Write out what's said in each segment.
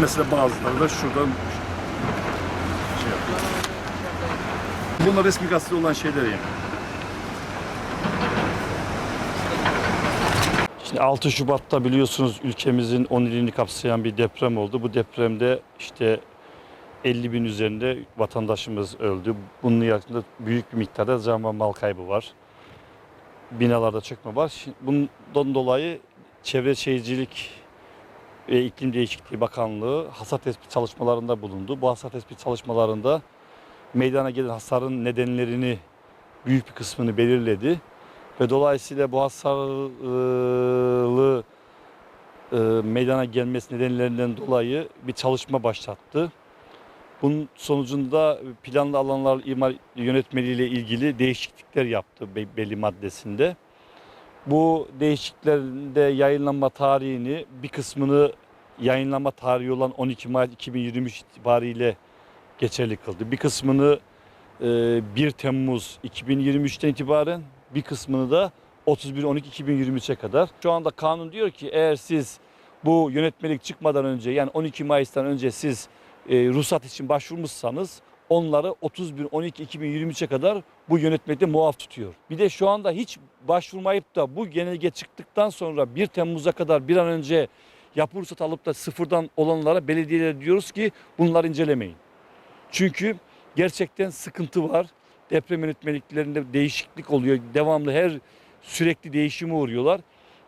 Mesela bazıları da şuradan şey yapıyor. Bunlar resmi gazete olan şeyler yani. Şimdi 6 Şubat'ta biliyorsunuz ülkemizin 10 ilini kapsayan bir deprem oldu. Bu depremde işte 50 bin üzerinde vatandaşımız öldü. Bunun yakında büyük bir miktarda can ve mal kaybı var. Binalarda çökme var. Bundan dolayı Çevre Şehircilik ve İklim Değişikliği Bakanlığı hasar tespit çalışmalarında bulundu. Bu hasar tespit çalışmalarında meydana gelen hasarın nedenlerini büyük bir kısmını belirledi. Ve dolayısıyla bu hasarlı e, meydana gelmesi nedenlerinden dolayı bir çalışma başlattı. Bunun sonucunda planlı alanlar imar yönetmeliği ile ilgili değişiklikler yaptı be- belli maddesinde. Bu değişikliklerinde yayınlanma tarihini bir kısmını yayınlanma tarihi olan 12 Mart 2023 itibariyle geçerli kıldı. Bir kısmını e, 1 Temmuz 2023'ten itibaren bir kısmını da 31-12-2023'e kadar. Şu anda kanun diyor ki eğer siz bu yönetmelik çıkmadan önce yani 12 Mayıs'tan önce siz e, ruhsat için başvurmuşsanız onları 31-12-2023'e kadar bu yönetmelikte muaf tutuyor. Bir de şu anda hiç başvurmayıp da bu genelge çıktıktan sonra 1 Temmuz'a kadar bir an önce yapı ruhsat alıp da sıfırdan olanlara belediyelere diyoruz ki bunları incelemeyin. Çünkü gerçekten sıkıntı var. Deprem yönetmeliklerinde değişiklik oluyor. Devamlı her sürekli değişime uğruyorlar.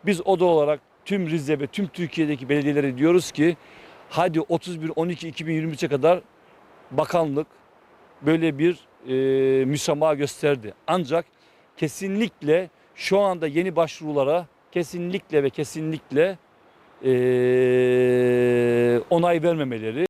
Biz oda olarak tüm Rize ve tüm Türkiye'deki belediyelere diyoruz ki hadi 31-12-2023'e kadar bakanlık böyle bir e, müsamaha gösterdi. Ancak kesinlikle şu anda yeni başvurulara kesinlikle ve kesinlikle e, onay vermemeleri